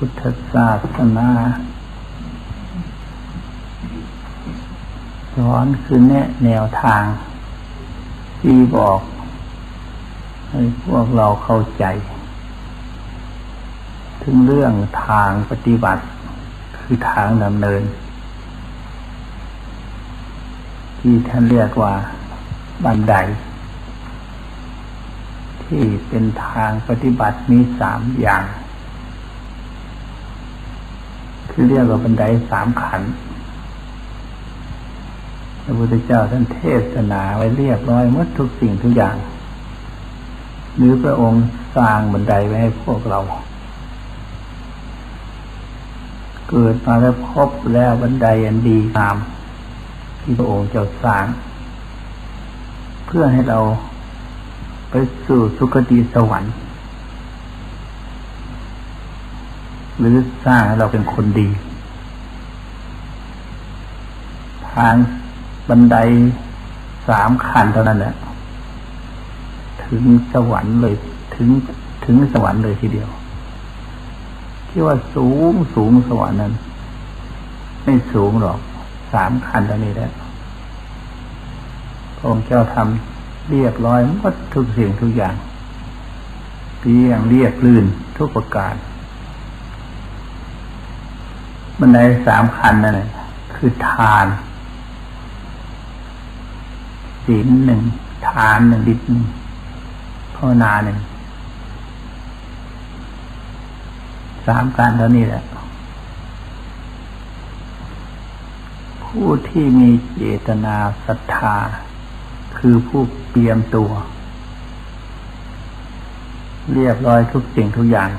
พุทธศาสนาสอนคือแนะแนวทาง ที่บอก ให้พวกเราเข้าใจ ถึงเรื่องทางปฏิบัติ คือทางดำเนิน ที่ท่านเรียกว่าบันได ที่เป็นทางปฏิบัติมีสามอย่าง เรียกว่าบันไดสามขันพระพุทธเจ้าท่านเทศนาไว้เรียบร้อยหมดทุกสิ่งทุกอย่าง หรือพระองค์สร้างบันไดไว้ให้พวกเรา เกิดมาแล้วพบแล้วบันไดอันดีงาม ที่พระองค์เจ้าสร้าง เพื่อให้เราไปสู่สุคติสวรรค์ หรือสร้างให้เราเป็นคนดี ทางบันไดสามขั้นเท่านั้นแหละถึงสวรรค์เลยถึงถึงสวรรค์เลยทีเดียว ที่ว่าสูงสูงสวรรค์นั้น ไม่สูงหรอกสามขั้นเท่านี้แหละพระองค์เจ้าทำเรียบร้อยหมดทุกสิ่งทุกอย่างเรียงเรียบลื่นทุกประการ บันไดสามขั้นนั่นแหละคือทานศีลหนึ่งทานหนึ่งดิษหนึ่งภาวนาหนึ่งสามการเท่านี้แหละ ผู้ที่มีเจตนาศรัทธา คือผู้เตรียมตัว เรียบร้อยทุกสิ่งทุกอย่าง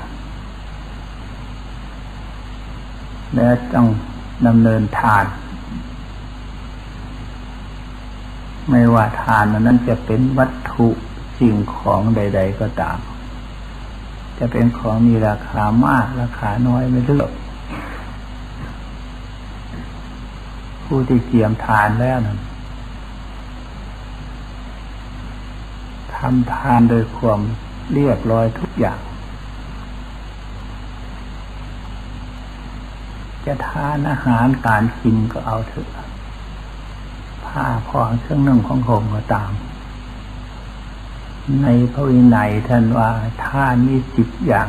และต้องดำเนินทาน ไม่ว่าทานนั้นจะเป็นวัตถุสิ่งของใด ๆ ก็ตาม จะเป็นของมีราคามากราคาน้อยไม่เลือกผู้ที่เกี่ยมทานแล้วนั้นทำทานโดยความเรียบร้อยทุกอย่าง จะทานอาหารการกินก็เอาเถอะผ้าผ่อนเครื่องนึ่งของผมก็ตาม ในพระวินัยท่านว่าทานมีสิบอย่าง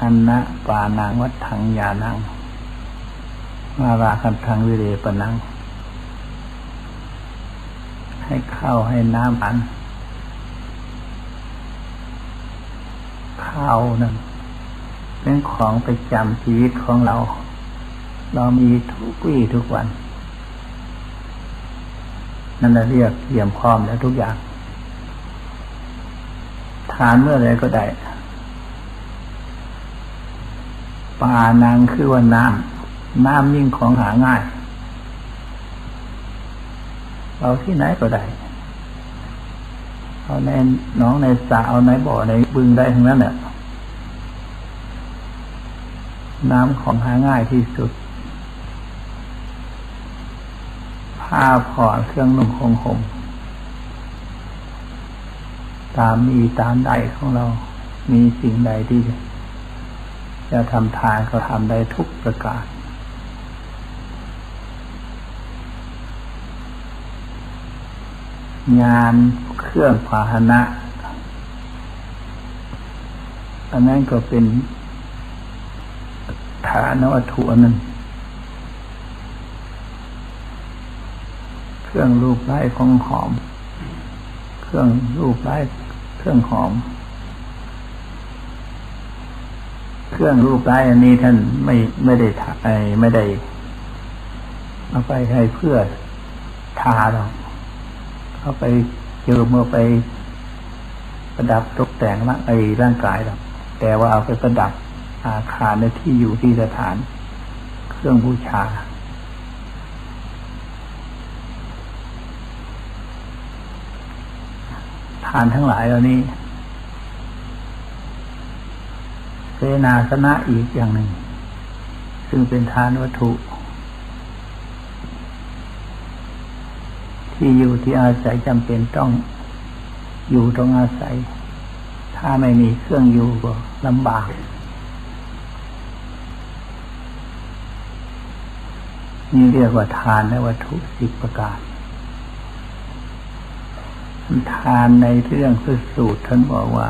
อันนะปานังวัดถังยานังมาราคันทังวิเรปนัง ให้ข้าวให้น้ำอันข้าวนั่น เป็นของประจำชีวิตของเรา เรามีทุกวี่ทุกวัน นั่นเราเรียกเตรียมพร้อมแล้วทุกอย่าง ทานเมื่อไรก็ได้ปานางคือว่าน้ำน้ำยิ่งของหาง่ายเอาที่ไหนก็ได้ เอาในน้องในสระเอาในบ่อในบึงได้ทั้งนั้นแหละ น้ำของหาง่ายที่สุด ผ้าผ่อนเครื่องนุ่งของห่มตามมีตามใดของเรา มีสิ่งใดที่จะทำทานก็ทำได้ทุกประการงานเครื่องพาหนะอันนั้นก็เป็น ฐานวัตถุอันนั้นเครื่องรูปไร้ของหอม เครื่องรูปไร้เครื่องหอม เครื่องรูปไร้อันนี้ท่านไม่ไม่ได้ทาไม่ได้ เอาไปให้เพื่อทาหรอกเอาไปเจิมเอไปประดับตกแต่งร่างไอ้ร่างกายหรอกแต่ว่าเอาไปประดับ อาคารในที่อยู่ที่สถาน เครื่องบูชา ทานทั้งหลายเหล่านี้เสนาสนะอีกอย่างหนึ่ง ซึ่งเป็นทานวัตถุ ที่อยู่ที่อาศัยจำเป็นต้องอยู่ต้องอาศัย ถ้าไม่มีเครื่องอยู่ก็ลำบาก นี่เรียกว่าทานและวัตถุสิบประการ ทานในเรื่องพระสูตรท่านบอกว่า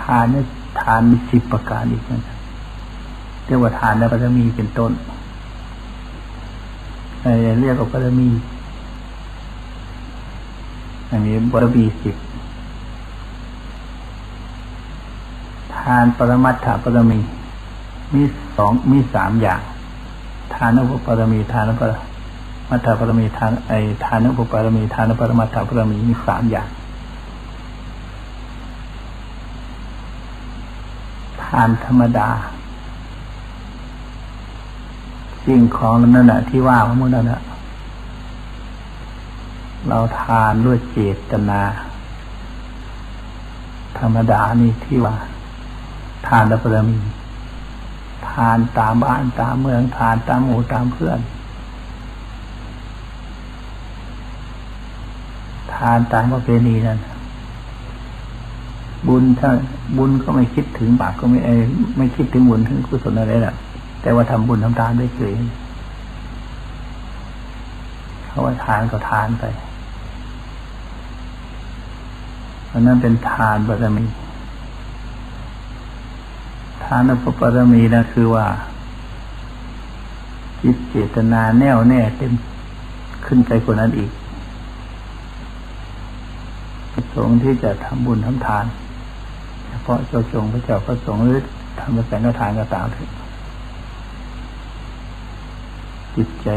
ทานนี่ทานมีสิบประการอีกนะเรียกว่าทานและบารมีเป็นต้นเรียกว่าบารมีอันนี้บารมีสิบทานปรมัตถปรมี มีสองมีสามอย่าง ทานอุปปรมีทานุปมัตถปรมีทานไอทานอุปปรมีทานุปรมัตถปรมีมีสามอย่างทานธรรมดาสิ่งของนั่นแหละที่ว่าของมึงนั่นแหละเราทานด้วยเจตนา ธรรมดานี่ที่ว่า ทานและปรมีานตามบ้านตามเมืองทานตามหมู่ตามเพื่อน ทานตามประเพณีนั่นบุญถ้าบุญก็ไม่คิดถึงบาปก็ไม่ไม่คิดถึงบุญถึงกุศลอะไรแหละแต่ว่าทำบุญทำทานได้เฉยเขาว่าทานก็ทานไปอันนั้นเป็นทานบารมีานอุปบารมีนะคือว่า จิตเจตนาแน่วแน่เต็มขึ้นไปกว่านั้นอีกประสงค์ที่จะทำบุญทำทาน เฉพาะเจ้าจงพระเจ้าพระสงฆ์หรือทำแสงกระทานก็ตามเถอะจิตใจ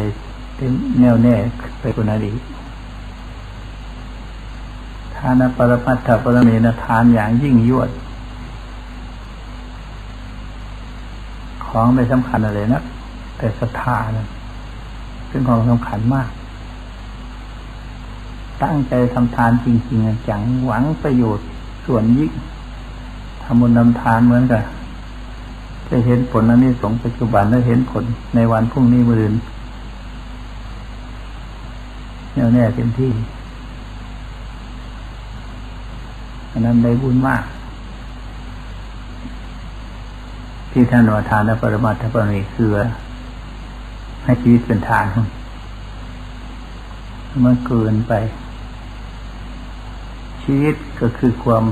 เต็มแน่วแน่ไปกว่านั้นอีกทานปรมัตถปรมีนะทานอย่างยิ่งยวด ของไม่สำคัญอะไรนะแต่ศรัทธานะเป็นของสำคัญมาก ตั้งใจทำทานจริงๆจังหวังประโยชน์ส่วนยิ่งทำบุญทำทานเหมือนกับจะเห็นผลนั้นนี่สงปัจจุบันและเห็นผลในวันพรุ่งนี้มื่นแน่วแน่เต็มที่อันนั้นได้บุญมาก ที่ท่านว่าทานและปรมาทปรมีคือให้ชีวิตเป็นทานเมื่อเกินไป ชีวิตก็คือความ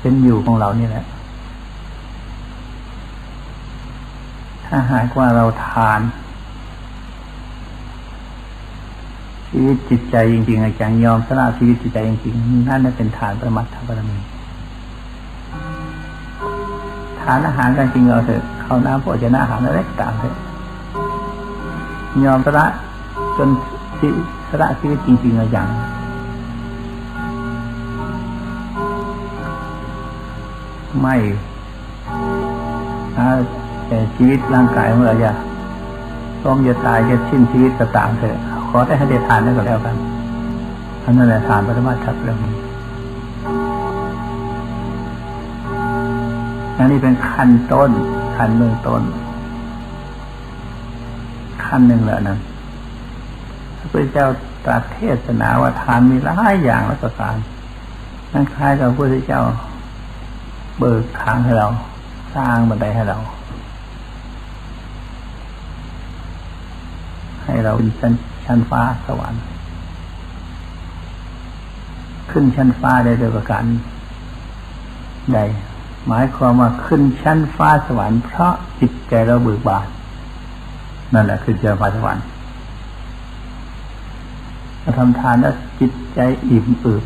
เป็นอยู่ของเรานี่แหละ ถ้าหากว่าเราทาน ชีวิตจิตใจจริงๆอาจารย์ยอมสละชีวิตจิตใจจริงๆนั่นเป็นฐานประมัติธรรมี ทานอาหารกันจริงเราเถอะเข้าน้ำโภชนาอาหารอะไรต่างเถอะยอมสละจนสละชีวิตจริงๆอย่างไม่แต่ชีวิตร่างกายของเราจะต้องจะตายจะสิ้นชีวิตก็ตามเถอะขอได้ให้ได้ทานนั่นก็แล้วกันอันนั้นแหละทานปรมาทัพเรื่องนี้ อันนี้เป็นขั้นต้น ขั้นเบื้องต้น ขั้นหนึ่งแล้วนั้นพระพุทธเจ้าตรัสเทศนาว่าทานมีหลายอย่างและประการนั่นคล้ายกับพระพุทธเจ้า เบิกทางให้เรา สร้างบันไดให้เรา ให้เราเป็นชั้นชั้นฟ้าสวรรค์ ขึ้นชั้นฟ้าได้โดยประการใด หมายความว่าขึ้นชั้นฟ้าสวรรค์เพราะจิตใจเราเบิกบานนั่นแหละคือเจอฟ้าสวรรค์เราทำทานแล้วจิตใจอิ่มเอิบ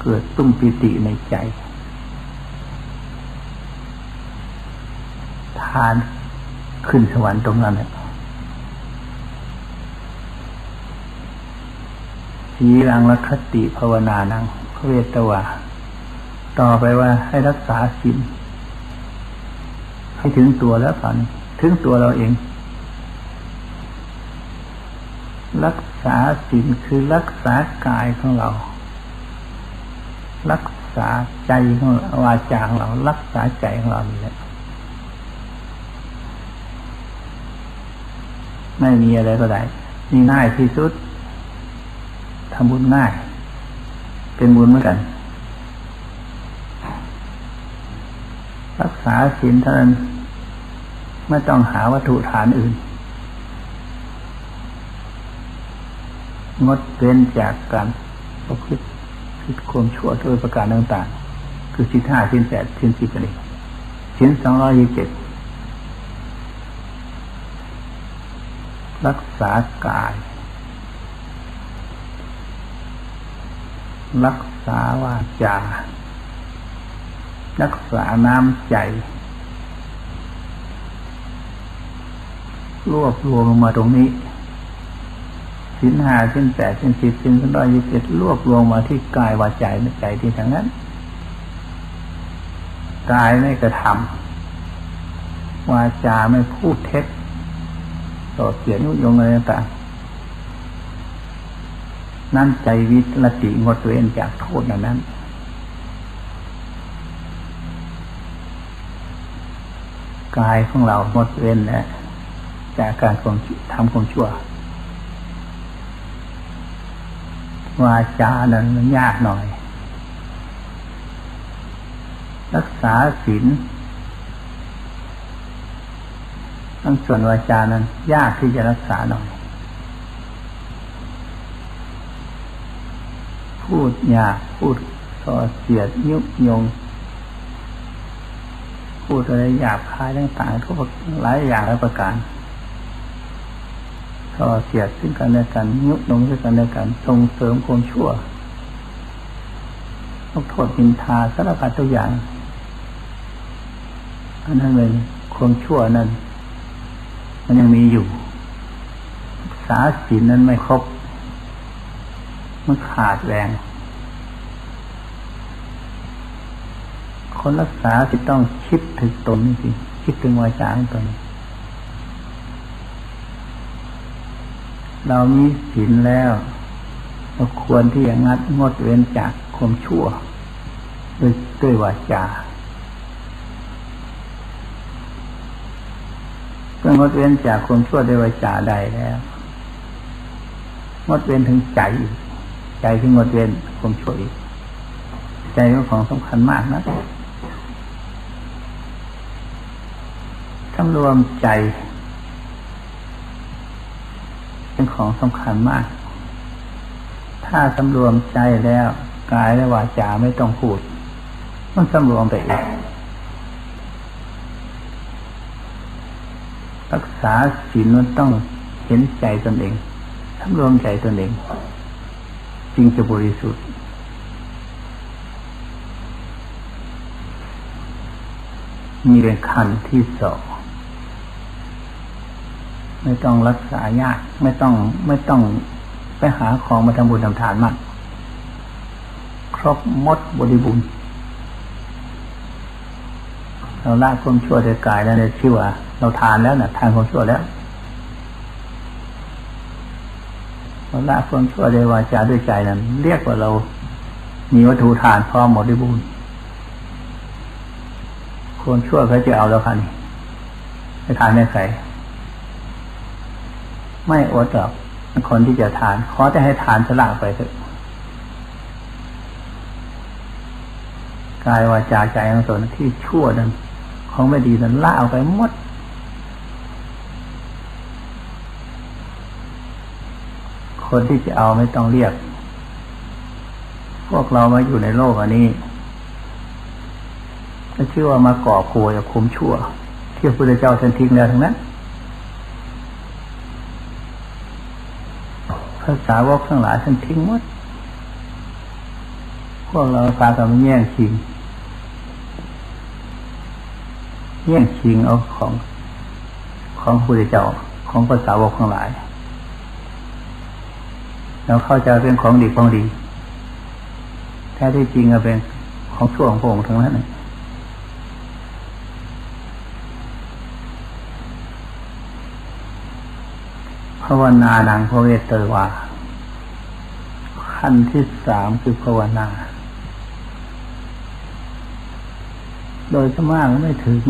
เกิดตุ้มปิติในใจ ทานขึ้นสวรรค์ตรงนั้นแหละสีรังลคติภาวนานังพระเวตวา ต่อไปว่าให้รักษาศีลให้ถึงตัวแล้วตอนนี้ถึงตัวเราเอง รักษาศีลคือรักษากายของเรา รักษาใจของวาจาของเรา รักษาใจของเรานี่แหละไม่มีอะไรก็ได้นี่ง่ายที่สุดทำบุญง่าย เป็นบุญเหมือนกัน ษาศีลเท่านั้น ไม่ต้องหาวัตถุฐานอื่น งดเว้นจากการประพฤติผิดความชั่วโดยประการต่างๆ คือสินห้าสินแปดสินสิบอะไรสินสองร้อยยี่สิบเจ็ดรักษากาย รักษาวาจา รักษาน้ำใจ รวบรวมมาตรงนี้สินหาสินแปดสินสิบสินร้อยยี่สิบเจ็ดรวบรวมมาที่กายวาจาใจที่ทางนั้นกายไม่กระทำวาจาไม่พูดเท็จต่อเสียนุยงอะไรต่างนั่นใจวิรติงดเว้นจากโทษนั้นนั้น กายของเรางดเว้นและจากการทำความชั่ววาจานั้นมันยากหน่อย รักษาศีลทั้งส่วนวาจานั้น ยากที่จะรักษาหน่อย พูดยากพูดส่อเสียดยุบยง พูดอะไรหยาบคายต่างๆทุกหลายอย่างหลายประการส่อเสียดซึ่งกันและกันยุบยงซึ่งกันและกันส่งเสริมความชั่วลกโทษบินทาสารพัดตัวอย่างอันนั้นเลยความชั่วนั้น มันยังมีอยู่สาศีลนั้นไม่ครบมันขาดแรง คนรักษาสิต้องคิดถึงตนนี่สิคิดถึงวาจาของตนเรามีศีลแล้วเราควรที่จะงัดงดเว้นจากความชั่วด้วยด้วยวาจาเมื่องดเว้นจากความชั่วด้วยวาจาได้แล้วงดเว้นถึงใจใจที่งดเว้นความชั่วอีกใจเป็นของสำคัญมากนะ สำรวมใจ เป็นของสำคัญมาก ถ้าสำรวมใจแล้วกายและวาจาไม่ต้องพูด มันสำรวมไปอีกรักษาศีลมันต้องเห็นใจตนเองสำรวมใจตนเอง จึงจะบริสุทธิ์มีเป็นขั้นที่สอง ไม่ต้องรักษายาก ไม่ต้องไม่ต้องไปหาของมาทำบุญทำทานมาก ครบมดบริบูรณ์เราละความชั่วในกายแล้วในชื่อว่าเราทานแล้วนะทานความชั่วแล้วเราละความชั่วในวาจาด้วยใจนั้น เรียกว่าเรามีวัตถุทานพร้อมหมดบริบูรณ์คนชั่วเขาจะเอาแล้วค่ะนี่ไปทานไม่ใส่ ไม่อดหรอกคนที่จะทาน ขอจะให้ทานสละไปเถอะกายวาจาใจของตนที่ชั่วนั้นของไม่ดีนั้นละเอาไปหมดคนที่จะเอาไม่ต้องเรียก พวกเรามาอยู่ในโลกอันนี้ก็ชื่อว่ามาก่อโกยคุมชั่ว ที่พระพุทธเจ้าท่านทิ้งแล้วทั้งนั้น ภาษาวกทั้งหลายท่านทิ้งหมด พวกเราพากันมาแย่งชิงแย่งชิงเอาของของพระพุทธเจ้าของภาษาวกทั้งหลายแล้วเข้าใจเป็นของดีของดีแท้ที่จริงก็เป็นของชั่วของพระองค์ทั้งนั้น ภาวนาดังพระเวทเตวาขั้นที่สามคือภาวนา โดยสมากไม่ถึง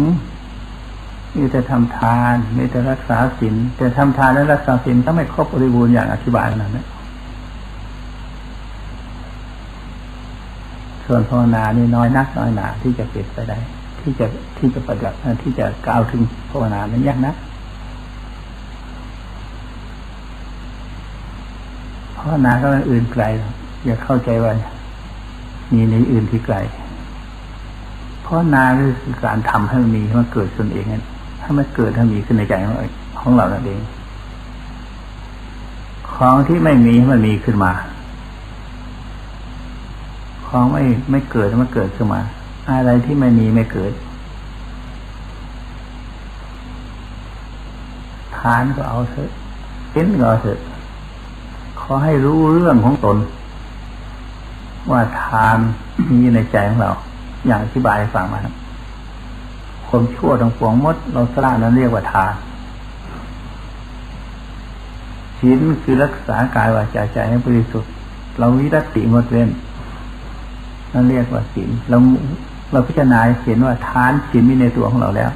มีแต่ทำทาน มีแต่รักษาศีลแต่ทำทานและรักษาศีลถ้าไม่ครบบริบูรณ์อย่างอธิบายนั้นนะส่วนภาวนานี่น้อยนักน้อยหนาที่จะเปิดไปได้ ที่จะที่จะปฏิบัติที่จะกล่าวถึงภาวนานั้นยากนะ ภาวนาก็อื่นไกล อย่าเข้าใจว่ามีในอื่นที่ไกลภาวนาคือการทำให้มันมีให้มันเกิดขึ้นเองให้มันเกิดให้มีขึ้นในใจของของเราเอง ของที่ไม่มีมันมีขึ้นมา ของไม่ไม่เกิดมันเกิดขึ้นมา อะไรที่ไม่มีไม่เกิดทานก็เอาเถอะเป็นก็เอาเถอะ อให้รู้เรื่องของตน ว่าทานมีในใจของเรา อย่างอธิบายให้ฟังมาครับคนชั่วทั้งปวงมด เราสละนั้นเรียกว่าทานศีลคือรักษากายวาจาใจให้บริสุทธิ์ เราวิรัติงดเว้นนั่นเรียกว่าศีลเราเราพิจารณาเห็นว่าทานศีลมีในตัวของเราแล้ว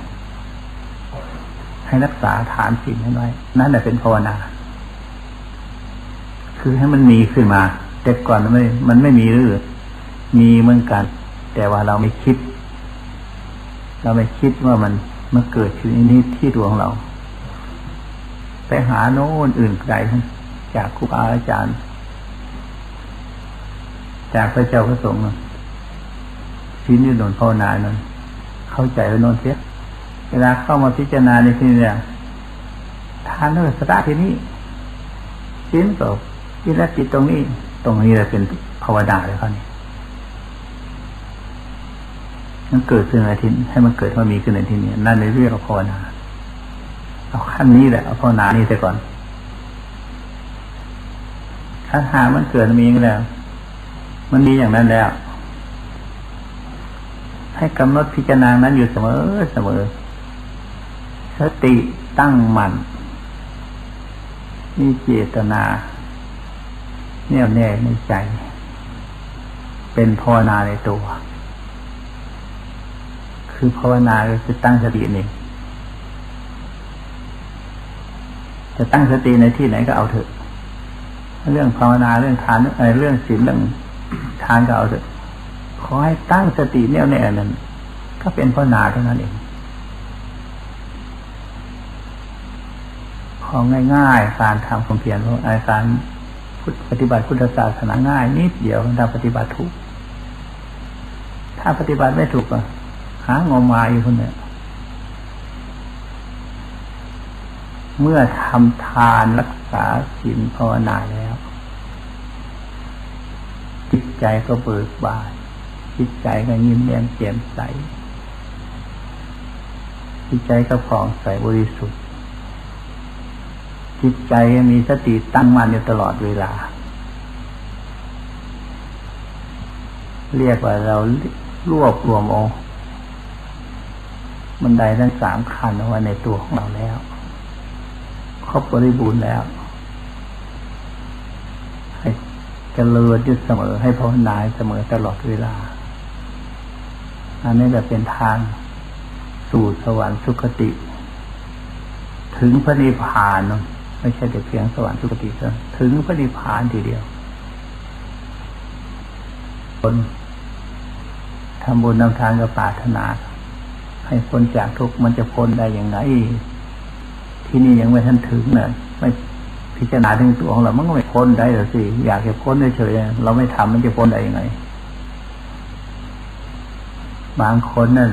ให้รักษาฐานศีลให้ไว้นั่นแหละเป็นภาวนา คือให้มันมีขึ้นมา แต่ก่อนมันไม่มันไม่มีหรือมีเหมือนกัน แต่ว่าเราไม่คิด เราไม่คิดว่ามันมันเกิดขึ้นนี้ที่ตัวงเรา ไปหาโน่นอื่นไกลจากครูบาอาจารย์ จากพระเจ้าพระสงฆ์ชิ้นยืนนภาวนานั้นเข้าใจไว้นนเสียเวลาเข้ามาพิจารณาในที่นี้ทานเนอสตาที่นี้ชิ้นกั ที่ละจิตตรงนี้ ตรงนี้แหละเป็นภาวนาเลยครับนี่มันเกิดขึ้นในที่ให้มันเกิดมันมีขึ้นในที่นี้นั่นในเรียกว่าภาวนาเอาขั้นนี้แหละเอาภาวนานี้ไปก่อนถ้าหามันเกิดมีแล้ว มันมีอย่างนั้นแล้ว ให้กำหนดพิจารณานั้นอยู่เสมอเสมอสติตั้งมัน่นมีเจตนา แน่วแน่ในใจ เป็นภาวนาในตัว คือภาวนาคือตั้งสติเองจะตั้งสติในที่ไหนก็เอาเถอะ เรื่องภาวนาเรื่องทานอะไรเรื่องศีลเรื่องทานก็เอาเถอะขอให้ตั้งสติแน่วแน่นั้น ก็เป็นภาวนาเท่านั้นเองของง่ายๆการทำความเพียรของอาการ ปฏิบัติพุทธศาสนาง่ายนิดเดียวถ้าปฏิบัติถูก ถ้าปฏิบัติไม่ถูกก็หางอมาอยู่คนเนี้ยเมื่อทำทานรักษาศีลภาวนาแล้ว จิตใจก็เบิกบานจิตใจก็ยิ้มแย้มแจ่มใสจิตใจก็ผ่องใสบริสุทธิ์ จิตใจมีสติตั้งมั่นอยู่ตลอดเวลา เรียกว่าเรารวบรวมองบันไดทั้งสามขันเอาไว้ในตัวของเราแล้วครบบริบูรณ์แล้ว ให้เจริญอยู่เสมอให้ภาวนาเสมอตลอดเวลา อันนี้จะเป็นทางสู่สวรรค์สุคติ ถึงพระนิพพาน ไม่ใช่แต่เพียงสวรรค์สุคติเท่าถึงพระนิพพานทีเดียว คนทำบุญนำทานกับปาถนา ให้พ้นจากทุกข์มันจะพ้นได้อย่างไรที่นี่ยังไม่ทันถึงเนี่ยไม่พิจารณาถึงตัวของเรา มันก็ไม่พ้นได้หรอสิ อยากจะพ้นเฉยๆเราไม่ทำมันจะพ้นได้ยังไง บางคนนั่น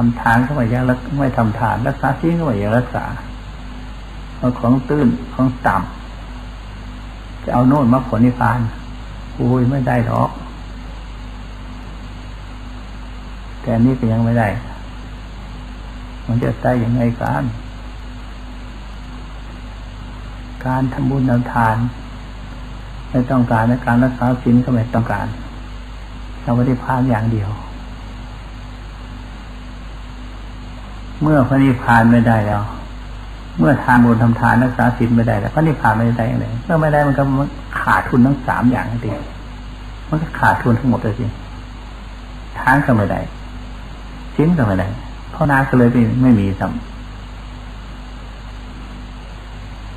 ทำทานก็ไม่ยังรักไม่ทำทานรักษาศีลก็ไม่ยังรักษาเอาของตื้นของต่ำจะเอาโน่นมาผลนิพพานโอ้ยไม่ได้หรอก แต่นี่ก็ยังไม่ได้ มันจะได้ยังไงกันการทำบุญทำทาน ไม่ต้องการในการรักษาศีลก็ไม่ต้องการเราไม่ได้พานอย่างเดียว เมื่อพระนิพพานไม่ได้แล้ว เมื่อทานบุญทำทานรักษาศีลไม่ได้แล้วพระนิพพานไม่ได้อะไรเมื่อไม่ได้มันก็ขาดทุนทั้งสามอย่างนั่นเองมันก็ขาดทุนทั้งหมดเลยสิงทานก็ไม่ได้ศีลก็ไม่ได้ราะนาก็เลยไม่ไม่มีทำ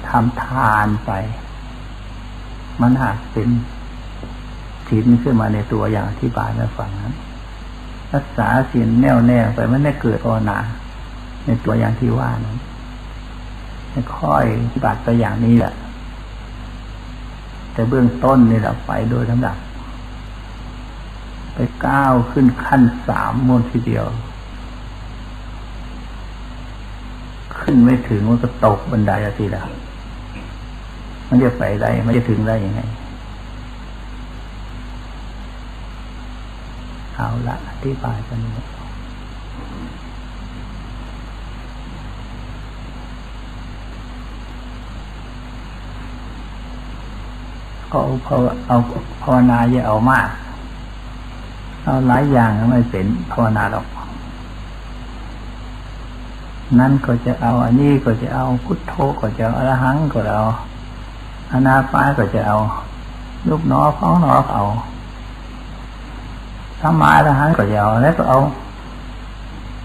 ทำทานไป มันหากเป็นศีลขึ้นมาในตัวอย่างที่บายมาฟังนั้นรักษาศีลแน่วแน่ไปมันไม่เกิดภาวนา ในตัวอย่างที่ว่านั้นค่อยปฏิบัติไปอย่างนี้แหละ แต่เบื้องต้นนี่แหละไปโดยลำดับ ไปก้าวขึ้นขั้นสามมนทีเดียว ขึ้นไม่ถึงมันก็ตกบันไดอะทีละมันจะไปได้มันจะถึงได้ยังไงเอาละอธิบายกันนี้ ก็เอาภาวเอาภาวนาอย่าเอามาก เอาหลายอย่างไม่เป็นภาวนาหรอก นั่นก็จะเอาอันนี้ก็จะเอาพุทโธก็จะเอาอรหังก็เอาอนาคาก็จะเอาลูกน้อพ้องน้อเอาถ้ามาอรหังก็จะเอาแล้วก็เอา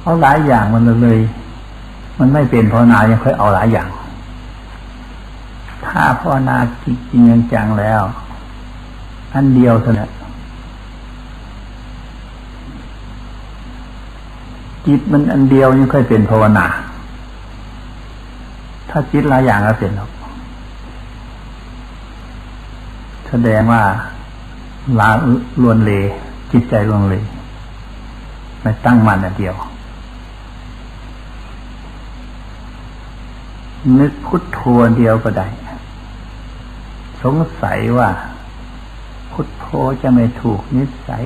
เอาหลายอย่างมันเลย มันไม่เป็นภาวนายังค่อยเอาหลายอย่าง ถ้าภาวนาจริงจังแล้ว อันเดียวเท่านั้นจิตมันอันเดียวยังค่อยเป็นภาวนา ถ้าจิตหลายอย่างก็เป็นหรอกแสดงว่าลาลวนเล จิตใจลวนเลไม่ตั้งมั่นอันเดียว นึกพุทโธเดียวก็ได้ สงสัยว่า พุทโธจะไม่ถูกนิสัย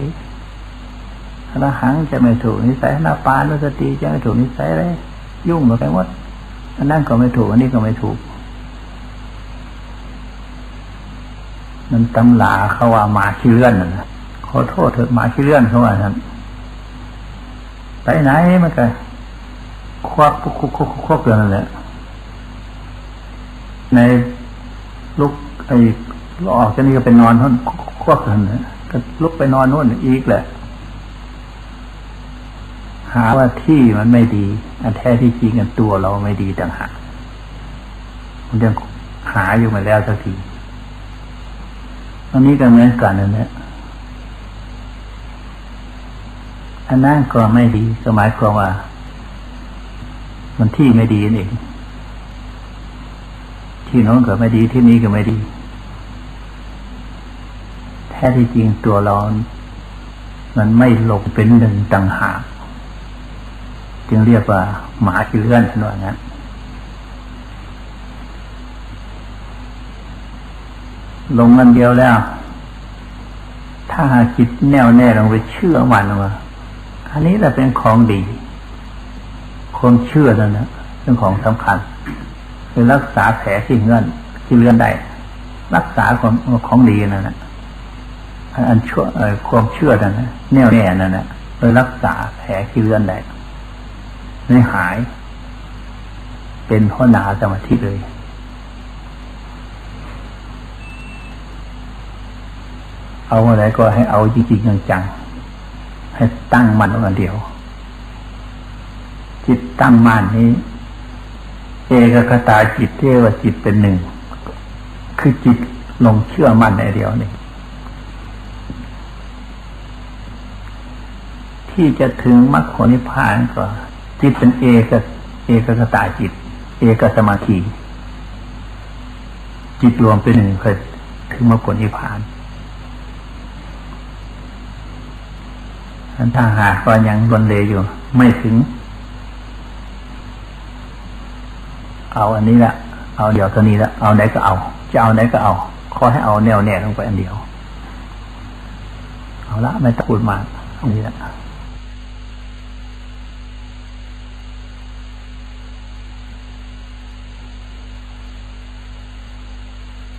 อรหังจะไม่ถูกนิสัยนาปานุสติจะไม่ถูกนิสัยอะไรยุ่งไปหมดอันนั้นก็ไม่ถูกอันนี้ก็ไม่ถูก มันตำลาเขาว่าหมาขี้เลื่อนนะขอโทษเถอะหมาขี้เลื่อนเขาว่านั้นไปไหนมันก็ควักควักควักควักเกินนั่นแหละในลุก ไอ้ออกจากนี้ก็ไปนอนท่านควักกันนะก็ลุกไปนอนโน่นอีกแหละ หาว่าที่มันไม่ดีอันแท้ที่จริงกันตัวเราไม่ดีต่างหากมันยังหาอยู่มาแล้วสักทีอันนี้ก็เหมือนกันนั่นแหละอันนั้นก็ไม่ดีก็หมายความว่า มันที่ไม่ดีนั่นเองที่โน้นก็ไม่ดีที่นี้ก็ไม่ดี ท้ที่จริงตัวเรา มันไม่ลงเป็นหนึ่งต่างหาก จึงเรียกว่าหมาขี้เลื่อนท่านว่างั้นลงอันเดียวแล้ว ถ้าจิตแน่วแน่ลงไปเชื่อมันว่าอันนี้แหละเป็นของดีความเชื่อนั่นนะเป็นของสำคัญคือรักษาแผลที่เงื่อนที่เลื่อนได้ รักษาของของดีนั่นนะ อันชั่วความเชื่อนั่นนะแน่วแน่นั่นนะโดยรักษาแผลที่เลื่อนได้ไม่หาย เป็นพราะนาสมาธิเลยเอาอะไรก็ให้เอาจริงๆจังๆให้ตั้งมันอันเดียว จิตตั้งมั่นนี้ เอกคตาจิตเรียกว่าจิตเป็นหนึ่ง คือจิตลงเชื่อมั่นในเดียวนี่ ที่จะถึงมรรคผลนิพพานก็จิตเป็นเอกเอกคตาจิต เอกสมาธิจิตรวมเป็นหนึ่งเคยถึงมรรคผลนิพพานถ้าหากก็ยังบนเลอยู่ ไม่ถึง เอาอันนี้ละเอาเดี๋ยวตัวนี้ละเอาไหนก็เอา จะเอาไหนก็เอาขอให้เอาแนวแน่ลงไปอันเดียว เอาละไม่ต้องพูดมากอันนี้ละ